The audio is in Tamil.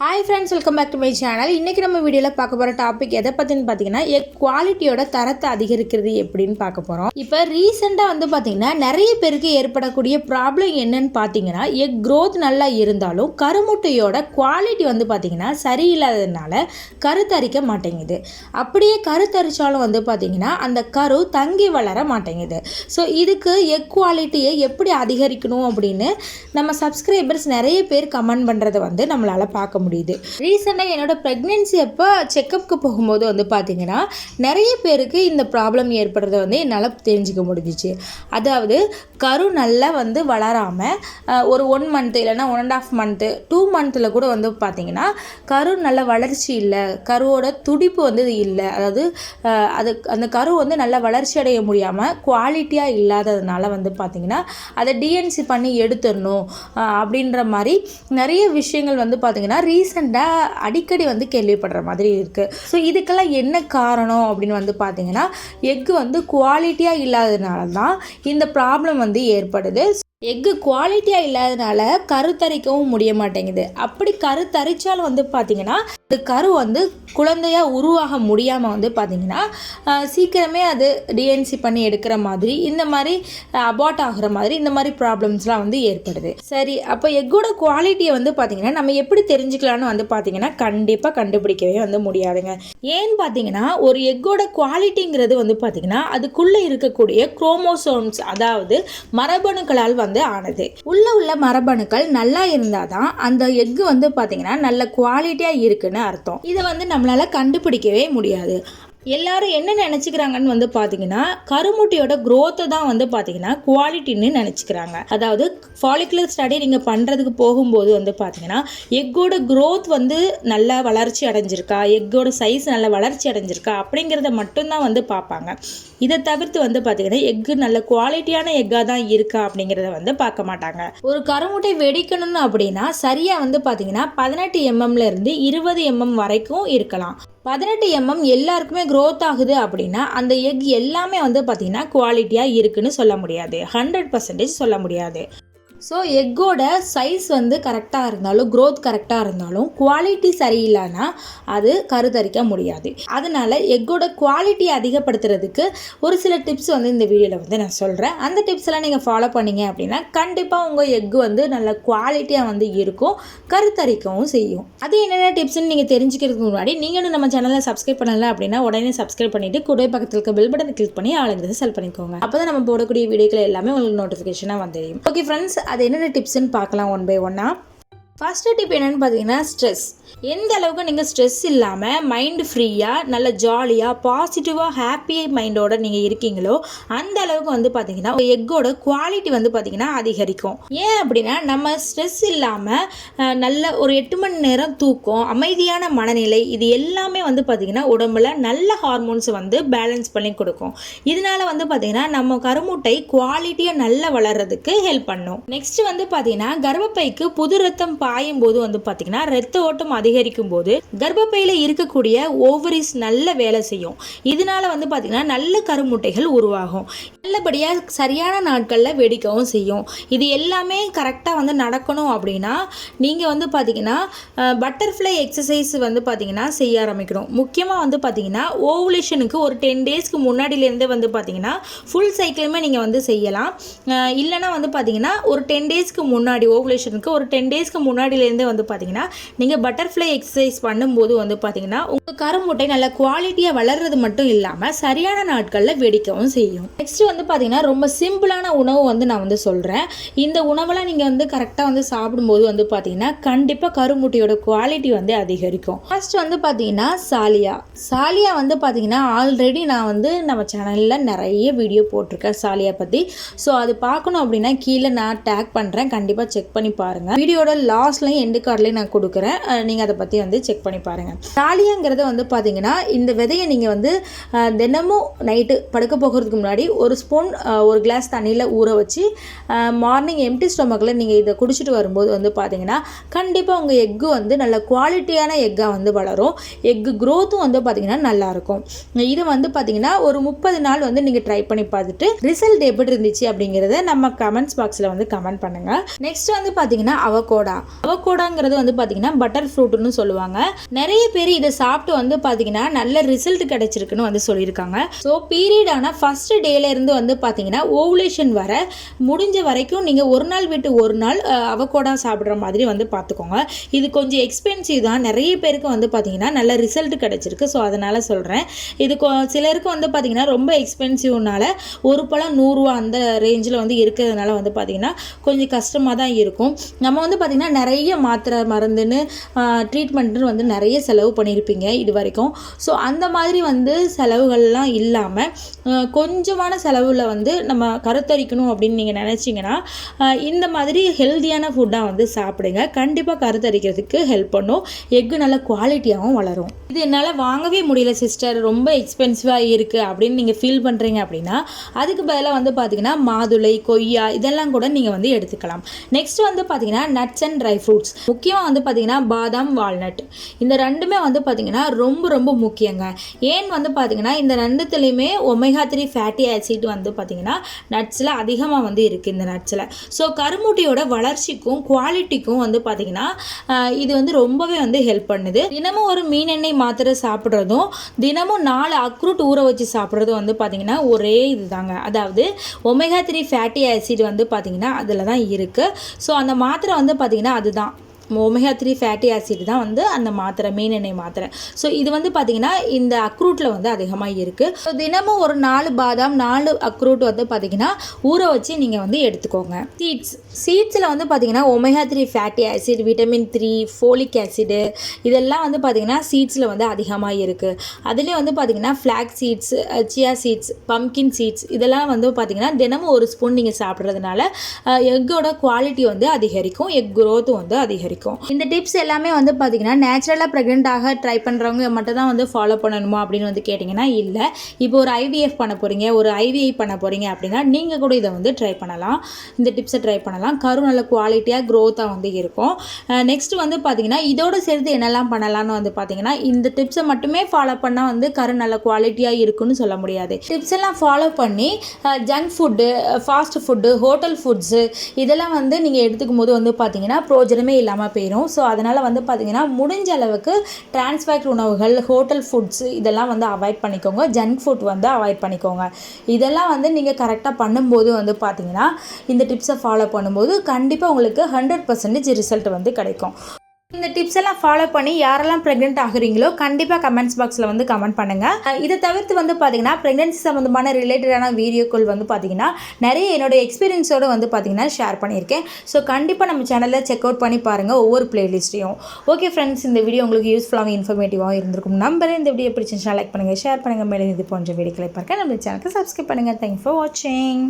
Hi friends welcome back to my channel இன்றைக்கி நம்ம வீடியோவில் பார்க்க போகிற டாபிக் எதை பற்றின்னு பார்த்தீங்கன்னா எக் குவாலிட்டியோட தரத்தை அதிகரிக்கிறது எப்படின்னு பார்க்க போகிறோம் இப்போ ரீசெண்டாக வந்து பார்த்தீங்கன்னா நிறைய பேருக்கு ஏற்படக்கூடிய ப்ராப்ளம் என்னன்னு பார்த்தீங்கன்னா எக் க்ரோத் நல்லா இருந்தாலும் கருமுட்டையோட குவாலிட்டி வந்து பார்த்தீங்கன்னா சரியில்லாததுனால கருத்தரிக்க மாட்டேங்குது. அப்படியே கருத்தரிச்சாலும் வந்து பார்த்தீங்கன்னா அந்த கரு தங்கி வளர மாட்டேங்குது. ஸோ இதுக்கு எக் குவாலிட்டியை எப்படி அதிகரிக்கணும் அப்படின்னு நம்ம சப்ஸ்கிரைபர்ஸ் நிறைய பேர் கமெண்ட் பண்ணுறதை வந்து நம்மளால் பார்க்க முடியும். முடியுது. ரீசெண்டாக என்னோட ப்ரெக்னென்சி அப்போ செக்கப்புக்கு போகும்போது வந்து பார்த்தீங்கன்னா நிறைய பேருக்கு இந்த ப்ராப்ளம் ஏற்படுறத வந்து என்னால் தெரிஞ்சுக்க முடிஞ்சிச்சு. அதாவது கரு நல்லா வந்து வளராமல் ஒரு ஒன் மந்த் இல்லைன்னா one and half month two மந்த்தில் கூட வந்து பார்த்தீங்கன்னா கரு நல்ல வளர்ச்சி இல்லை கருவோட துடிப்பு வந்து இல்லை. அதாவது அது அந்த கரு வந்து நல்ல வளர்ச்சி அடைய முடியாமல் குவாலிட்டியாக இல்லாததுனால வந்து பார்த்திங்கன்னா அதை டிஎன்சி பண்ணி எடுத்துடணும் அப்படின்ற மாதிரி நிறைய விஷயங்கள் வந்து பார்த்தீங்கன்னா ரீசெண்டாக அடிக்கடி வந்து கேள்விப்படுற மாதிரி இருக்குது ஸோ இதுக்கெல்லாம் என்ன காரணம் அப்படின்னு வந்து பார்த்தீங்கன்னா எக்கு வந்து குவாலிட்டியாக இல்லாததுனால தான் இந்த ப்ராப்ளம் வந்து ஏற்படுது. எக்கு குவாலிட்டியாக இல்லாதனால கருத்தரிக்கவும் முடிய மாட்டேங்குது. அப்படி கரு தரித்தாலும் வந்து பார்த்தீங்கன்னா அது கரு வந்து குழந்தையாக உருவாக முடியாமல் வந்து பார்த்தீங்கன்னா சீக்கிரமே அது டிஎன்சி பண்ணி எடுக்கிற மாதிரி இந்த மாதிரி அபார்ட் ஆகுற மாதிரி இந்த மாதிரி ப்ராப்ளம்ஸ்லாம் வந்து ஏற்படுது. சரி அப்போ எக்கோட குவாலிட்டியை வந்து பார்த்திங்கன்னா நம்ம எப்படி தெரிஞ்சுக்கலாம்னு வந்து பார்த்திங்கன்னா கண்டிப்பாக கண்டுபிடிக்கவே வந்து முடியாதுங்க. ஏன்னு பார்த்தீங்கன்னா ஒரு எக்கோட குவாலிட்டிங்கிறது வந்து பார்த்திங்கன்னா அதுக்குள்ளே இருக்கக்கூடிய குரோமோசோம்ஸ் அதாவது மரபணுக்களால் வந்து ஆனது. உள்ள உள்ள மரபணுக்கள் நல்லா இருந்தால் தான் அந்த எக்கு வந்து பார்த்தீங்கன்னா நல்ல குவாலிட்டியாக இருக்குன்னு அர்த்தம். இதை வந்து நம்மளால கண்டுபிடிக்கவே முடியாது. எல்லாரும் என்ன நினச்சிக்கிறாங்கன்னு வந்து பார்த்தீங்கன்னா கருமுட்டியோட க்ரோத்தை தான் வந்து பார்த்தீங்கன்னா குவாலிட்டின்னு நினச்சிக்கிறாங்க. அதாவது ஃபாலிகுலர் ஸ்டடி நீங்கள் பண்ணுறதுக்கு போகும்போது வந்து பார்த்தீங்கன்னா எக்கோட க்ரோத் வந்து நல்லா வளர்ச்சி அடைஞ்சிருக்கா? எக்கோட சைஸ் நல்லா வளர்ச்சி அடைஞ்சிருக்கா? அப்படிங்கிறத மட்டும்தான் வந்து பார்ப்பாங்க. இதை தவிர்த்து வந்து பார்த்தீங்கன்னா எக்கு நல்ல குவாலிட்டியான எக்காக தான் இருக்கா? அப்படிங்கிறத வந்து பார்க்க மாட்டாங்க. ஒரு கருமுட்டை வெடிக்கணும்னு அப்படின்னா சரியாக வந்து பார்த்தீங்கன்னா பதினெட்டு எம்எம்ல இருந்து இருபது எம்எம் வரைக்கும் இருக்கலாம். பதினெட்டு எம்எம் எல்லாருக்குமே க்ரோத் ஆகுது அப்படின்னா அந்த எக் எல்லாமே வந்து பார்த்திங்கன்னா குவாலிட்டியாக இருக்குன்னு சொல்ல முடியாது. ஹண்ட்ரட் பர்சன்டேஜ் சொல்ல முடியாது. ஸோ எக்கோட சைஸ் வந்து கரெக்டாக இருந்தாலும் க்ரோத் கரெக்டாக இருந்தாலும் குவாலிட்டி சரியில்லைன்னா அது கருத்தரிக்க முடியாது. அதனால் எக்கோட குவாலிட்டியை அதிகப்படுத்துறதுக்கு ஒரு சில டிப்ஸ் வந்து இந்த வீடியோவில் வந்து நான் சொல்கிறேன் அந்த டிப்ஸ் எல்லாம் நீங்கள் ஃபாலோ பண்ணீங்க அப்படின்னா கண்டிப்பாக உங்கள் எக்கு வந்து நல்ல குவாலிட்டியாக வந்து இருக்கும் கருத்தரிக்கவும் செய்யும். அது என்னென்ன டிப்ஸ்னு நீங்கள் தெரிஞ்சுக்கிறதுக்கு முன்னாடி நீங்களும் நம்ம சேனலில் சப்ஸ்கிரைப் பண்ணலை அப்படின்னா உடனே சப்ஸ்கிரைப் பண்ணிவிட்டு கூட பக்கத்தில் இருக்க பெல் பட்டனை கிளிக் பண்ணி ஆளுங்கிறத செல் பண்ணிக்கோங்க. அப்போ தான் நம்ம போடக்கூடிய வீடியோக்கள் எல்லாமே உங்களுக்கு நோட்டிஃபிகேஷனாக வந்து தெரியும். ஓகே ஃப்ரெண்ட்ஸ் அது என்னென்ன டிப்ஸ்னு பார்க்கலாம் ஒன் பை ஒன்னாக ஃபஸ்ட்டு டிப் என்னென்னு பார்த்தீங்கன்னா ஸ்ட்ரெஸ் எந்த அளவுக்கு நீங்கள் ஸ்ட்ரெஸ் இல்லாமல் மைண்டு ஃப்ரீயாக நல்ல ஜாலியாக பாசிட்டிவாக ஹாப்பி மைண்டோட நீங்கள் இருக்கீங்களோ அந்த அளவுக்கு வந்து பார்த்தீங்கன்னா எக்கோட குவாலிட்டி வந்து பார்த்தீங்கன்னா அதிகரிக்கும். ஏன் அப்படின்னா நம்ம ஸ்ட்ரெஸ் இல்லாமல் நல்ல ஒரு எட்டு மணி நேரம் தூக்கம் அமைதியான மனநிலை இது எல்லாமே வந்து பார்த்தீங்கன்னா உடம்புல நல்ல ஹார்மோன்ஸை வந்து பேலன்ஸ் பண்ணி கொடுக்கும். இதனால வந்து பார்த்தீங்கன்னா நம்ம கருமுட்டை குவாலிட்டியாக நல்லா வளர்றதுக்கு ஹெல்ப் பண்ணும். நெக்ஸ்ட் வந்து பார்த்தீங்கன்னா கர்ப்பப்பைக்கு புது ரத்தம் பாயும் போது வந்து பார்த்தீங்கன்னா ரத்த ஓட்டம் அதிகரிக்கும் போது கர்ப்பப்பையில் இருக்கக்கூடிய ஓவரிஸ் நல்ல வேலை செய்யும். இதனால வந்து பார்த்தீங்கன்னா நல்ல கருமுட்டைகள் உருவாகும். நல்லபடியாக சரியான நாட்களில் வெடிக்கவும் செய்யும். இது எல்லாமே கரெக்டாக வந்து நடக்கணும் அப்படின்னா நீங்கள் வந்து பார்த்தீங்கன்னா பட்டர்ஃப்ளை எக்ஸசைஸ் வந்து பார்த்தீங்கன்னா செய்ய ஆரம்பிக்கணும். முக்கியமாக வந்து பார்த்தீங்கன்னா ஓவுலேஷனுக்கு ஒரு டென் டேஸ்க்கு முன்னாடியிலேருந்தே வந்து பார்த்தீங்கன்னா ஃபுல் சைக்கிளுமே நீங்கள் வந்து செய்யலாம். இல்லைனா இல்லைன்னா வந்து பார்த்தீங்கன்னா ஒரு டென் டேஸ்க்கு முன்னாடி ஓவுலேஷனுக்கு ஒரு டென் டேஸ்க்கு முன்னாடி முன்னாடியிலேருந்தே வந்து பார்த்தீங்கன்னா நீங்கள் பட்டர்ஃப்ளை எக்ஸசைஸ் பண்ணும்போது வந்து பார்த்தீங்கன்னா உங்கள் கருமுட்டை நல்ல குவாலிட்டியாக வளர்றது மட்டும் இல்லாமல் சரியான நாட்களில் வெடிக்கவும் செய்யும். நெக்ஸ்ட் வந்து பார்த்தீங்கன்னா ரொம்ப சிம்பிளான உணவு வந்து நான் வந்து சொல்கிறேன் இந்த உணவெல்லாம் நீங்கள் வந்து கரெக்டாக வந்து சாப்பிடும்போது வந்து பார்த்தீங்கன்னா கண்டிப்பாக கருமுட்டையோட குவாலிட்டி வந்து அதிகரிக்கும். ஃபர்ஸ்ட் வந்து பார்த்தீங்கன்னா சாலியா. சாலியா வந்து பார்த்தீங்கன்னா ஆல்ரெடி நான் வந்து நம்ம சேனலில் நிறைய வீடியோ போட்டிருக்கேன் சாலியா பற்றி ஸோ அது பார்க்கணும் அப்படின்னா கீழே நான் டேக் பண்ணுறேன் கண்டிப்பாக செக் பண்ணி பாருங்கள் வீடியோட லாஸ்ட்லையும் எண்டு கார்ட்லையும் நான் கொடுக்குறேன். நீங்கள் அதை பற்றி வந்து செக் பண்ணி பாருங்கள் தாலியாங்கிறத வந்து பார்த்தீங்கன்னா இந்த விதையை நீங்கள் வந்து தினமும் நைட்டு படுக்க போகிறதுக்கு முன்னாடி ஒரு ஸ்பூன் ஒரு கிளாஸ் தண்ணியில் ஊற வச்சு மார்னிங் எம்டி ஸ்டொமக்கில் நீங்கள் இதை குடிச்சிட்டு வரும்போது வந்து பார்த்தீங்கன்னா கண்டிப்பாக உங்கள் எக்கு வந்து நல்ல குவாலிட்டியான எக்காக வந்து வளரும். எக்கு க்ரோத்தும் வந்து பார்த்தீங்கன்னா நல்லாயிருக்கும். இது வந்து பார்த்தீங்கன்னா ஒரு முப்பது நாள் வந்து நீங்கள் ட்ரை பண்ணி பார்த்துட்டு ரிசல்ட் எப்படி இருந்துச்சு அப்படிங்கிறத நம்ம கமெண்ட்ஸ் பாக்ஸில் வந்து கமெண்ட் பண்ணுங்கள் நெக்ஸ்ட் வந்து பார்த்தீங்கன்னா அவகோடா அவகோடாங்கிறது வந்து பார்த்தீங்கன்னா பட்டர் ஃப்ரூட்டுன்னு சொல்லுவாங்க. நிறைய பேர் இதை சாப்பிட்டு வந்து பார்த்தீங்கன்னா நல்ல ரிசல்ட் கிடைச்சிருக்குன்னு வந்து சொல்லியிருக்காங்க. ஸோ பீரியடான ஃபஸ்ட்டு டேலேருந்து வந்து பார்த்திங்கன்னா ஓவுலேஷன் வர முடிஞ்ச வரைக்கும் நீங்கள் ஒரு நாள் விட்டு ஒரு நாள் அவகோடா சாப்பிட்ற மாதிரி வந்து பார்த்துக்கோங்க இது கொஞ்சம் எக்ஸ்பென்சிவ் தான். நிறைய பேருக்கு வந்து பார்த்தீங்கன்னா நல்ல ரிசல்ட் கிடச்சிருக்கு. ஸோ அதனால் சொல்கிறேன் இது கொ சிலருக்கு வந்து பார்த்திங்கன்னா ரொம்ப எக்ஸ்பென்சிவ்னால ஒரு பழம் நூறுரூவா அந்த ரேஞ்சில் வந்து இருக்கிறதுனால வந்து பார்த்திங்கன்னா கொஞ்சம் கஷ்டமாக தான் இருக்கும். நம்ம வந்து பார்த்திங்கன்னா நிறைய மாத்திரை மருந்துன்னு ட்ரீட்மெண்ட்டுன்னு வந்து நிறைய செலவு பண்ணியிருப்பீங்க இது வரைக்கும். ஸோ அந்த மாதிரி வந்து செலவுகள்லாம் இல்லாமல் கொஞ்சமான செலவில் வந்து நம்ம கருத்தரிக்கணும் அப்படின்னு நீங்கள் நினச்சிங்கன்னா இந்த மாதிரி ஹெல்த்தியான ஃபுட்டாக வந்து சாப்பிடுங்க. கண்டிப்பாக கருத்தரிக்கிறதுக்கு ஹெல்ப் பண்ணும். எக்கு நல்ல குவாலிட்டியாகவும் வளரும். இது என்னால் வாங்கவே முடியல சிஸ்டர் ரொம்ப எக்ஸ்பென்சிவாக இருக்குது அப்படின்னு நீங்கள் ஃபீல் பண்ணுறீங்க அப்படின்னா அதுக்கு பதிலாக வந்து பார்த்தீங்கன்னா மாதுளை கொய்யா இதெல்லாம் கூட நீங்கள் வந்து எடுத்துக்கலாம். நெக்ஸ்ட் வந்து பார்த்திங்கன்னா நட்ஸ் அண்ட் ட்ரை ஃப்ரூட்ஸ் முக்கியமாக வந்து பார்த்திங்கன்னா பாதாம் வால்நட் இந்த ரெண்டுமே வந்து பார்த்திங்கன்னா ரொம்ப ரொம்ப முக்கியங்க. ஏன் வந்து பார்த்திங்கன்னா இந்த ரெண்டுத்துலேயுமே ஒமேகா த்ரீ ஃபேட்டி ஆசிட் வந்து பார்த்திங்கன்னா நட்ஸில் அதிகமாக வந்து இருக்குது இந்த நட்ஸில் ஸோ கருமுட்டியோட வளர்ச்சிக்கும் குவாலிட்டிக்கும் வந்து பார்த்திங்கன்னா இது வந்து ரொம்பவே வந்து ஹெல்ப் பண்ணுது. தினமும் ஒரு மீன் எண்ணெய் மாத்திரை சாப்பிட்றதும் தினமும் நாலு அக்ரூட் ஊற வச்சு சாப்பிட்றதும் வந்து பார்த்திங்கன்னா ஒரே இதுதாங்க. அதாவது ஒமேகா த்ரீ ஃபேட்டி ஆசிட் வந்து பார்த்திங்கன்னா அதில் தான் இருக்குது ஸோ அந்த மாத்திரை வந்து பார்த்திங்கன்னா அதுதான் ஒமேகா த்ரீ ஃபேட்டி ஆசிட் தான் வந்து அந்த மாத்திரை மீன் எண்ணெய் மாத்திரை. ஸோ இது வந்து பார்த்திங்கன்னா இந்த அக்ரூட்டில் வந்து அதிகமாக இருக்குது ஸோ தினமும் ஒரு நாலு பாதாம் நாலு அக்ரூட் வந்து பார்த்திங்கன்னா ஊற வச்சு நீங்கள் வந்து எடுத்துக்கோங்க. சீட்ஸ் சீட்ஸில் வந்து பார்த்திங்கன்னா omega three fatty acid vitamin three folic acid இதெல்லாம் வந்து பார்த்திங்கன்னா சீட்ஸில் வந்து அதிகமாக இருக்குது அதுலேயும் வந்து பார்த்திங்கன்னா flax seeds chia seeds pumpkin seeds இதெல்லாம் வந்து பார்த்திங்கன்னா தினமும் ஒரு ஸ்பூன் நீங்கள் சாப்பிட்றதுனால எக்கோட குவாலிட்டி வந்து அதிகரிக்கும் எக் க்ரோத்தும் வந்து அதிகரிக்கும். பிடிக்கும். இந்த டிப்ஸ் எல்லாமே வந்து பார்த்தீங்கன்னா நேச்சுரலாக ப்ரெக்னென்ட் ஆக ட்ரை பண்ணுறவங்க மட்டும் தான் வந்து ஃபாலோ பண்ணணுமா அப்படின்னு வந்து கேட்டிங்கன்னா இல்லை. இப்போ ஒரு ஐவிஎஃப் பண்ண போகிறீங்க ஒரு ஐவிஐ பண்ண போகிறீங்க அப்படின்னா நீங்கள் கூட இதை வந்து ட்ரை பண்ணலாம். இந்த டிப்ஸை ட்ரை பண்ணலாம். கரு நல்ல குவாலிட்டியாக க்ரோத்தாக வந்து இருக்கும். நெக்ஸ்ட் வந்து பார்த்தீங்கன்னா இதோடு சேர்த்து என்னெல்லாம் பண்ணலாம்னு வந்து பார்த்தீங்கன்னா இந்த டிப்ஸை மட்டுமே ஃபாலோ பண்ணால் வந்து கரு நல்ல குவாலிட்டியாக இருக்குன்னு சொல்ல முடியாது. டிப்ஸ் எல்லாம் ஃபாலோ பண்ணி junk food fast food hotel foods இதெல்லாம் வந்து நீங்கள் எடுத்துக்கும் போது வந்து பார்த்தீங்கன்னா ப்ரோஜனமே இல்லாமல் அதிகமாக போயிடும் ஸோ அதனால் வந்து பார்த்திங்கன்னா முடிஞ்ச அளவுக்கு டிரான்ஸ்ஃபேக்ட் உணவுகள் ஹோட்டல் ஃபுட்ஸ் இதெல்லாம் வந்து அவாய்ட் பண்ணிக்கோங்க. ஜங்க் ஃபுட் வந்து அவாய்ட் பண்ணிக்கோங்க. இதெல்லாம் வந்து நீங்கள் கரெக்டாக பண்ணும்போது வந்து பார்த்திங்கன்னா இந்த டிப்ஸை ஃபாலோ பண்ணும்போது கண்டிப்பாக உங்களுக்கு ஹண்ட்ரட் பர்சன்டேஜ் ரிசல்ட் வந்து கிடைக்கும். இந்த டிப்ஸ் எல்லாம் ஃபாலோ பண்ணி யாரெல்லாம் ப்ரெக்னென்ட் ஆகுறீங்களோ கண்டிப்பாக கமெண்ட்ஸ் பாக்ஸில் வந்து கமெண்ட் பண்ணுங்கள் இதை தவிர்த்து வந்து பார்த்தீங்கன்னா ப்ரெக்னென்சி சம்மந்தமான ரிலேட்டடான வீடியோக்கள் வந்து பார்த்தீங்கன்னா நிறைய என்னோடய எக்ஸ்பீரியன்ஸோடு வந்து பார்த்தீங்கன்னா ஷேர் பண்ணியிருக்கேன். ஸோ கண்டிப்பாக நம்ம சேனலில் செக் அவுட் பண்ணி பாருங்கள் ஒவ்வொரு பிளேலிஸ்ட்டையும் ஓகே ஃப்ரெண்ட்ஸ் இந்த வீடியோ உங்களுக்கு யூஸ்ஃபுல்லாகவும் இன்ஃபர்மேட்டிவாக இருந்திருக்கும். நம்பர் இந்த வீடியோ பிடிச்சிருந்துச்சா லைக் பண்ணுங்கள் ஷேர் பண்ணுங்கள் மேலே இது போன்ற வீடியோக்களை பார்க்க நம்ம சேனலுக்கு சப்ஸ்கிரைப் பண்ணுங்கள் தேங்க்ஸ் ஃபார் வாட்சிங்